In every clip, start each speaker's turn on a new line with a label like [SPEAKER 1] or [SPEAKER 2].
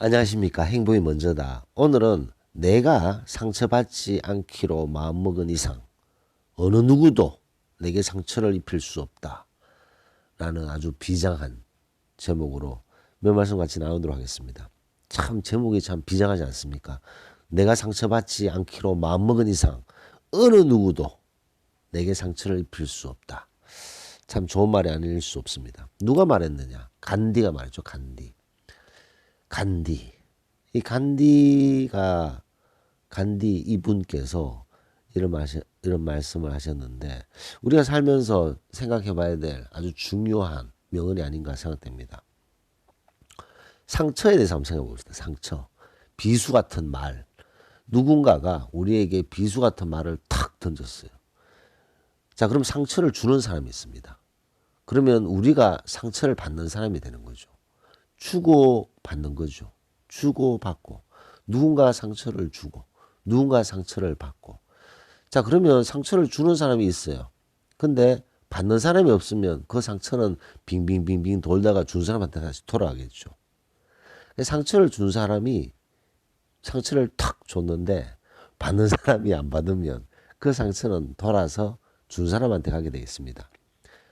[SPEAKER 1] 안녕하십니까. 행복이 먼저다. 오늘은 내가 상처받지 않기로 마음먹은 이상 어느 누구도 내게 상처를 입힐 수 없다. 라는 아주 비장한 제목으로 몇 말씀 같이 나누도록 하겠습니다. 참 제목이 참 비장하지 않습니까? 내가 상처받지 않기로 마음먹은 이상 어느 누구도 내게 상처를 입힐 수 없다. 참 좋은 말이 아닐 수 없습니다. 누가 말했느냐? 간디가 말했죠. 간디. 간디. 이 간디가 간디 이분께서 이런 말 이런 말씀을 하셨는데 우리가 살면서 생각해 봐야 될 아주 중요한 명언이 아닌가 생각됩니다. 상처에 대해서 한번 생각해 봅시다. 상처. 비수 같은 말. 누군가가 우리에게 비수 같은 말을 탁 던졌어요. 자, 그럼 상처를 주는 사람이 있습니다. 그러면 우리가 상처를 받는 사람이 되는 거죠. 주고 받는 거죠. 주고 받고 누군가 상처를 주고 누군가 상처를 받고 자 그러면 상처를 주는 사람이 있어요. 근데 받는 사람이 없으면 그 상처는 빙빙빙빙 돌다가 준 사람한테 다시 돌아가겠죠. 상처를 준 사람이 상처를 탁 줬는데 받는 사람이 안 받으면 그 상처는 돌아서 준 사람한테 가게 되겠습니다.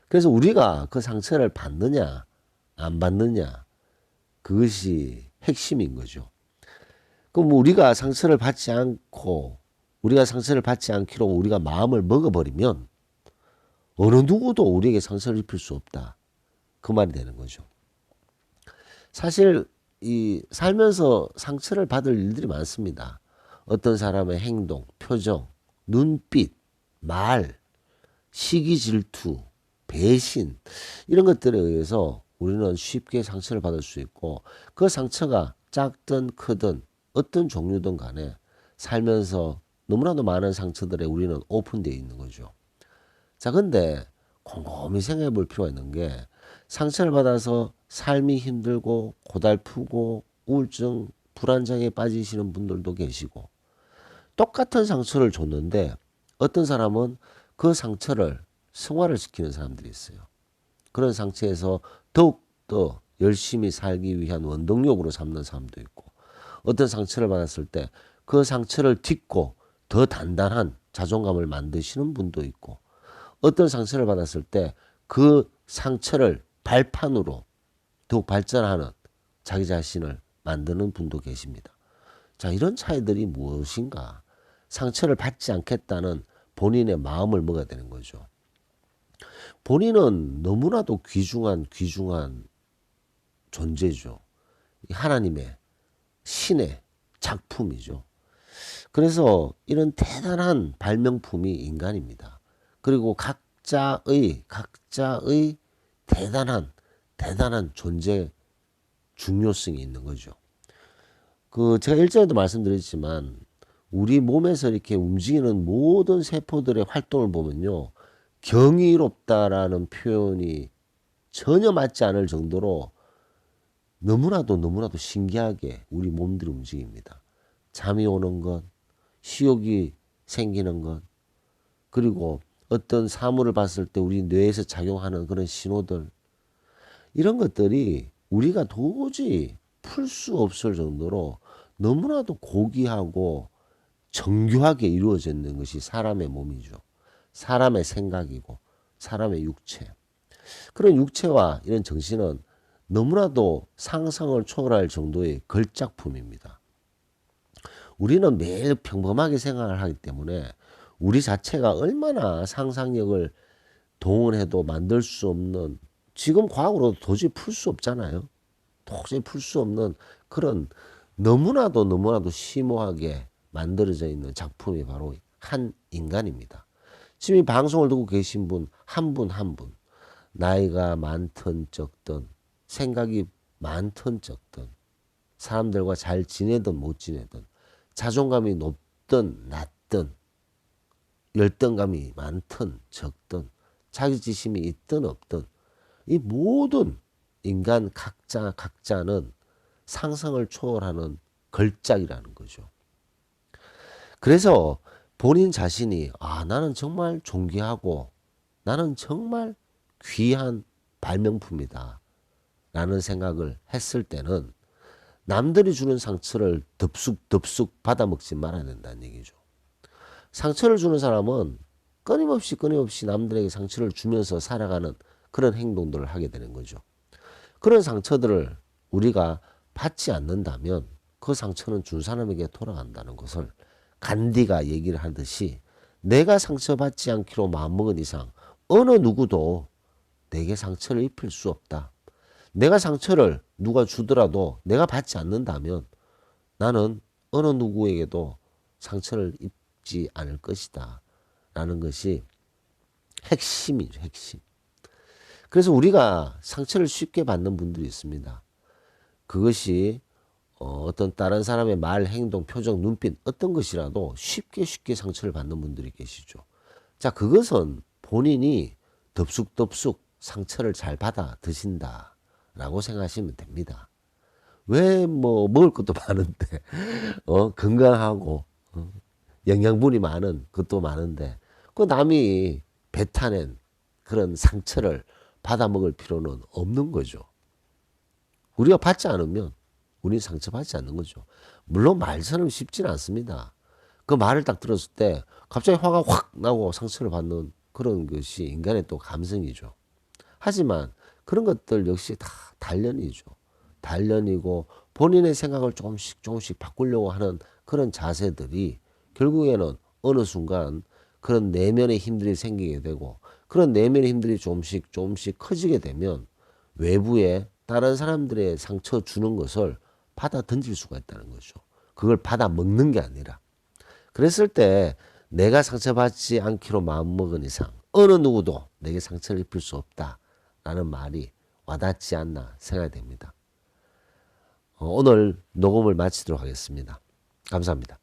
[SPEAKER 1] 그래서 우리가 그 상처를 받느냐 안 받느냐 그것이 핵심인 거죠. 그럼 우리가 상처를 받지 않고 우리가 상처를 받지 않기로 우리가 마음을 먹어버리면 어느 누구도 우리에게 상처를 입힐 수 없다. 그 말이 되는 거죠. 사실 이 살면서 상처를 받을 일들이 많습니다. 어떤 사람의 행동, 표정, 눈빛, 말, 시기 질투, 배신 이런 것들에 의해서 우리는 쉽게 상처를 받을 수 있고 그 상처가 작든 크든 어떤 종류든 간에 살면서 너무나도 많은 상처들에 우리는 오픈되어 있는 거죠. 자, 근데 곰곰이 생각해 볼 필요가 있는 게 상처를 받아서 삶이 힘들고 고달프고 우울증, 불안장애 빠지시는 분들도 계시고 똑같은 상처를 줬는데 어떤 사람은 그 상처를 승화를 시키는 사람들이 있어요. 그런 상처에서 더욱더 열심히 살기 위한 원동력으로 삼는 사람도 있고 어떤 상처를 받았을 때 그 상처를 딛고 더 단단한 자존감을 만드시는 분도 있고 어떤 상처를 받았을 때 그 상처를 발판으로 더욱 발전하는 자기 자신을 만드는 분도 계십니다. 자, 이런 차이들이 무엇인가? 상처를 받지 않겠다는 본인의 마음을 먹어야 되는 거죠. 본인은 너무나도 귀중한 귀중한 존재죠. 하나님의 신의 작품이죠. 그래서 이런 대단한 발명품이 인간입니다. 그리고 각자의 각자의 대단한 대단한 존재 중요성이 있는 거죠. 그 제가 일전에도 말씀드렸지만 우리 몸에서 이렇게 움직이는 모든 세포들의 활동을 보면요. 경이롭다라는 표현이 전혀 맞지 않을 정도로 너무나도 너무나도 신기하게 우리 몸들이 움직입니다. 잠이 오는 것, 시욕이 생기는 것, 그리고 어떤 사물을 봤을 때 우리 뇌에서 작용하는 그런 신호들, 이런 것들이 우리가 도저히 풀 수 없을 정도로 너무나도 고귀하고 정교하게 이루어져 있는 것이 사람의 몸이죠. 사람의 생각이고 사람의 육체. 그런 육체와 이런 정신은 너무나도 상상을 초월할 정도의 걸작품입니다. 우리는 매일 평범하게 생활을 하기 때문에 우리 자체가 얼마나 상상력을 동원해도 만들 수 없는 지금 과학으로도 도저히 풀 수 없잖아요. 도저히 풀 수 없는 그런 너무나도 너무나도 심오하게 만들어져 있는 작품이 바로 한 인간입니다. 지금 이 방송을 듣고 계신 분 한 분 한 분 나이가 많든 적든 생각이 많든 적든 사람들과 잘 지내든 못 지내든 자존감이 높든 낮든 열등감이 많든 적든 자기지심이 있든 없든 이 모든 인간 각자 각자는 상상을 초월하는 걸작이라는 거죠. 그래서 본인 자신이 아 나는 정말 존귀하고 나는 정말 귀한 발명품이다 라는 생각을 했을 때는 남들이 주는 상처를 덥숙 덥숙 받아먹지 말아야 된다는 얘기죠. 상처를 주는 사람은 끊임없이 끊임없이 남들에게 상처를 주면서 살아가는 그런 행동들을 하게 되는 거죠. 그런 상처들을 우리가 받지 않는다면 그 상처는 준 사람에게 돌아간다는 것을 간디가 얘기를 하듯이 내가 상처받지 않기로 마음먹은 이상 어느 누구도 내게 상처를 입힐 수 없다. 내가 상처를 누가 주더라도 내가 받지 않는다면 나는 어느 누구에게도 상처를 입지 않을 것이다. 라는 것이 핵심이죠, 핵심. 그래서 우리가 상처를 쉽게 받는 분들이 있습니다. 그것이 어, 어떤 다른 사람의 말, 행동, 표정, 눈빛 어떤 것이라도 쉽게 쉽게 상처를 받는 분들이 계시죠. 자, 그것은 본인이 덥숙덥숙 상처를 잘 받아 드신다라고 생각하시면 됩니다. 왜 뭐 먹을 것도 많은데 어, 건강하고 어, 영양분이 많은 것도 많은데 그 남이 뱉어낸 그런 상처를 받아 먹을 필요는 없는 거죠. 우리가 받지 않으면 우리는 상처받지 않는 거죠. 물론 말처럼 쉽지는 않습니다. 그 말을 딱 들었을 때 갑자기 화가 확 나고 상처를 받는 그런 것이 인간의 또 감성이죠. 하지만 그런 것들 역시 다 단련이죠. 단련이고 본인의 생각을 조금씩 조금씩 바꾸려고 하는 그런 자세들이 결국에는 어느 순간 그런 내면의 힘들이 생기게 되고 그런 내면의 힘들이 조금씩 조금씩 커지게 되면 외부에 다른 사람들의 상처 주는 것을 받아 던질 수가 있다는 거죠. 그걸 받아 먹는 게 아니라. 그랬을 때 내가 상처받지 않기로 마음먹은 이상 어느 누구도 내게 상처를 입힐 수 없다라는 말이 와닿지 않나 생각이 됩니다. 어, 오늘 녹음을 마치도록 하겠습니다. 감사합니다.